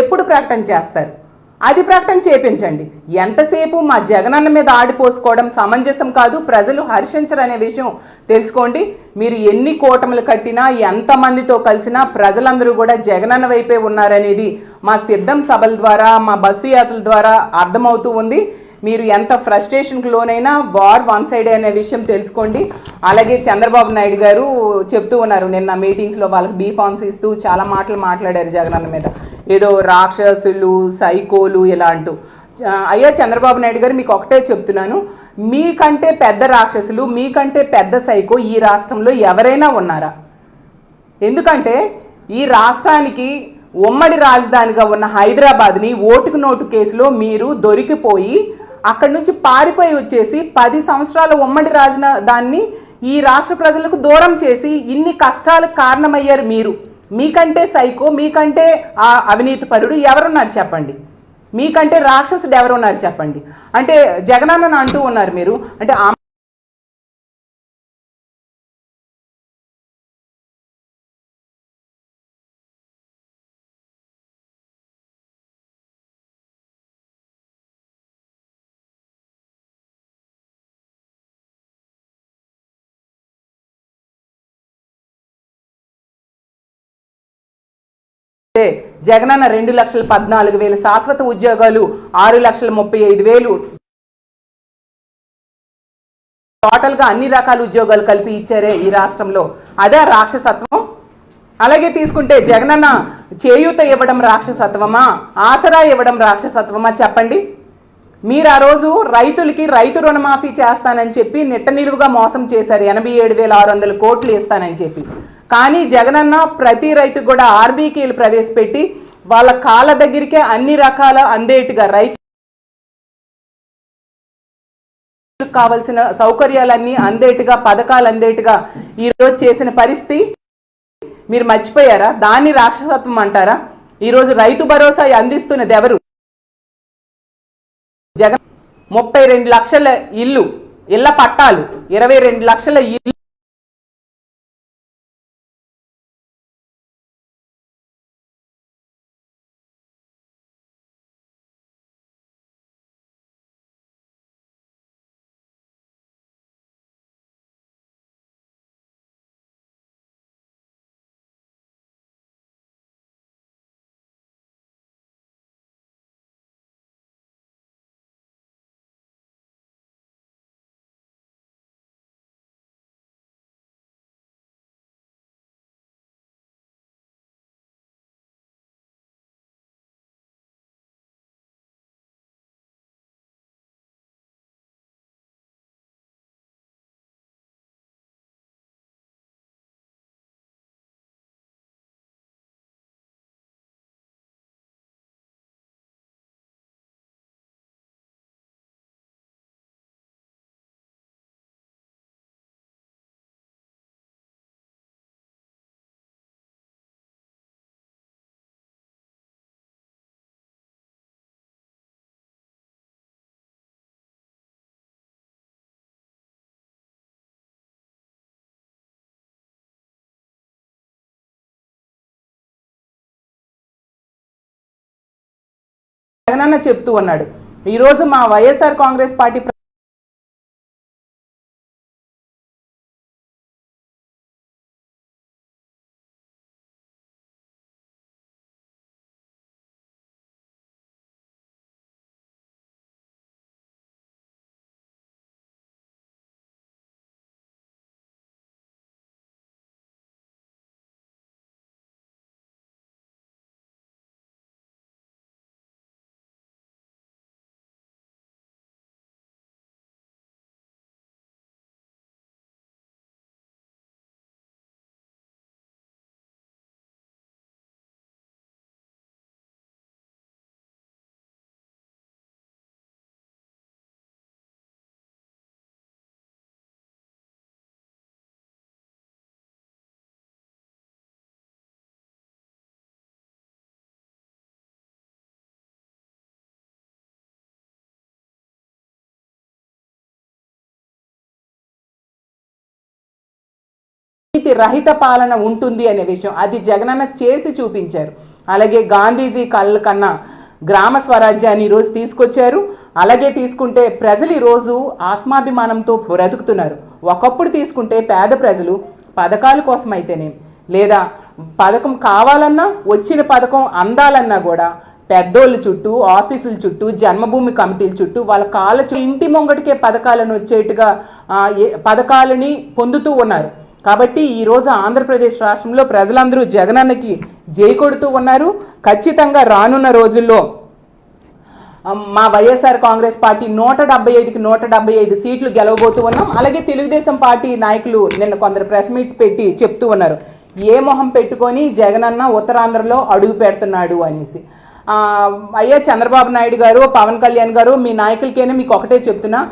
ఎప్పుడు ప్రకటన చేస్తారు? అది ప్రకటన చేపించండి. ఎంతసేపు మా జగనన్న మీద ఆడిపోసుకోవడం సమంజసం కాదు ప్రజలు హర్షించరు అనే విషయం తెలుసుకోండి. మీరు ఎన్ని కూటములు కట్టినా ఎంతమందితో కలిసినా ప్రజలందరూ కూడా జగనన్న వైపే ఉన్నారనేది మా సిద్ధం సభల ద్వారా మా బస్సు యాత్రల ద్వారా అర్థమవుతూ ఉంది. మీరు ఎంత ఫ్రస్ట్రేషన్కి లోనైనా వార్ వన్ సైడ్ అనే విషయం తెలుసుకోండి. అలాగే చంద్రబాబు నాయుడు గారు చెప్తూ ఉన్నారు నిన్న మీటింగ్స్లో వాళ్ళకి బీఫార్మ్స్ ఇస్తూ చాలా మాటలు మాట్లాడారు జగనన్న మీద. ఏదో రాక్షసులు సైకోలు ఇలా అంటూ. చ- అయ్యా చంద్రబాబు నాయుడు గారు మీకు ఒకటే చెప్తున్నాను. మీకంటే పెద్ద రాక్షసులు మీకంటే పెద్ద సైకో ఈ రాష్ట్రంలో ఎవరైనా ఉన్నారా? ఎందుకంటే ఈ రాష్ట్రానికి ఉమ్మడి రాజధానిగా ఉన్న హైదరాబాద్ని ఓటుకు నోటు కేసులో మీరు దొరికిపోయి అక్కడి నుంచి పారిపోయి వచ్చేసి పది సంవత్సరాల ఉమ్మడి రాజధానిని ఈ రాష్ట్ర ప్రజలకు దూరం చేసి ఇన్ని కష్టాలకు కారణమయ్యారు మీరు. మీకంటే సైకో మీకంటే ఆ అవినీతి పరుడు ఎవరున్నారు చెప్పండి? మీకంటే రాక్షసుడు ఎవరున్నారు చెప్పండి? అంటే జగనన్న అంటూ ఉన్నారు మీరు. అంటే జగనన్న రెండు లక్షల పద్నాలుగు వేల శాశ్వత ఉద్యోగాలు ఆరు లక్షల ముప్పై ఐదు వేలు. టోటల్గా అన్ని రకాల ఉద్యోగాలు కలిపి ఇచ్చారే ఈ రాష్ట్రంలో. అదే రాక్షసత్వం. అలాగే తీసుకుంటే జగనన్న చేయూత ఇవ్వడం రాక్షసత్వమా? ఆసరా ఇవ్వడం రాక్షసత్వమా చెప్పండి? మీరు ఆ రోజు రైతులకి రైతు రుణమాఫీ చేస్తానని చెప్పి నిట్ట నిలువుగా మోసం చేశారు. ఎనభై ఏడు వేల ఆరు వందల కోట్లు ఇస్తానని చెప్పి. కానీ జగనన్న ప్రతి రైతుకు కూడా ఆర్బీకేలు ప్రవేశపెట్టి వాళ్ళ కాళ్ళ దగ్గరికే అన్ని రకాల అందేటుగా రైతు కావలసిన సౌకర్యాలన్నీ అందేటుగా పథకాలు అందేట్టుగా ఈరోజు చేసిన పరిస్థితి. మీరు మర్చిపోయారా? దాన్ని రాక్షసత్వం అంటారా? ఈరోజు రైతు భరోసా అందిస్తున్నది ఎవరు? జగన్ ముప్పై రెండు లక్షల ఇల్లు ఇళ్ళ పట్టాలు ఇరవై రెండు లక్షల ఇల్లు జగనన్న చెప్తూ ఉన్నాడు. ఈరోజు మా వైఎస్ఆర్ కాంగ్రెస్ పార్టీ నీతి రహిత పాలన ఉంటుంది అనే విషయం అది జగనన్న చేసి చూపించారు. అలాగే గాంధీజీ కళ్ళ కన్నా గ్రామ స్వరాజ్యాన్ని ఈరోజు తీసుకొచ్చారు. అలాగే తీసుకుంటే ప్రజలు ఈరోజు ఆత్మాభిమానంతో బ్రతుకుతున్నారు. ఒకప్పుడు తీసుకుంటే పేద ప్రజలు పథకాల కోసం అయితేనే లేదా పథకం కావాలన్నా వచ్చిన పథకం అందాలన్నా కూడా పెద్దోళ్ళ చుట్టూ ఆఫీసుల చుట్టూ జన్మభూమి కమిటీల చుట్టూ వాళ్ళ కాళ్ళ చుట్టూ ఇంటి ముంగటికే పథకాలను వచ్చేట్టుగా పథకాలని పొందుతూ ఉన్నారు. కాబట్టి ఈరోజు ఆంధ్రప్రదేశ్ రాష్ట్రంలో ప్రజలందరూ జగనన్నకి జై కొడుతూ ఉన్నారు. ఖచ్చితంగా రానున్న రోజుల్లో మా వైఎస్ఆర్ కాంగ్రెస్ పార్టీ నూట డెబ్బై ఐదుకి నూట డెబ్బై ఐదు సీట్లు గెలవబోతూ ఉన్నాం. అలాగే తెలుగుదేశం పార్టీ నాయకులు నిన్న కొందరు ప్రెస్ మీట్స్ పెట్టి చెప్తూ ఉన్నారు. ఏ మొహం పెట్టుకొని జగనన్న ఉత్తరాంధ్రలో అడుగు పెడుతున్నాడు అనేసి. అయ్యా చంద్రబాబు నాయుడు గారు పవన్ కళ్యాణ్ గారు మీ నాయకులకైనా మీకు ఒకటే చెప్తున్నా.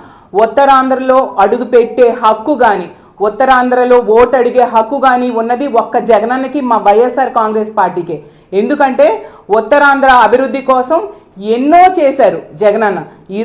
ఉత్తరాంధ్రలో అడుగు పెట్టే హక్కు కానీ ఉత్తరాంధ్రలో ఓటు అడిగే హక్కు కానీ ఉన్నది ఒక్క జగనన్నకి మా వైఎస్ఆర్ కాంగ్రెస్ పార్టీకే. ఎందుకంటే ఉత్తరాంధ్ర అభివృద్ధి కోసం ఎన్నో చేశారు జగనన్న. ఈ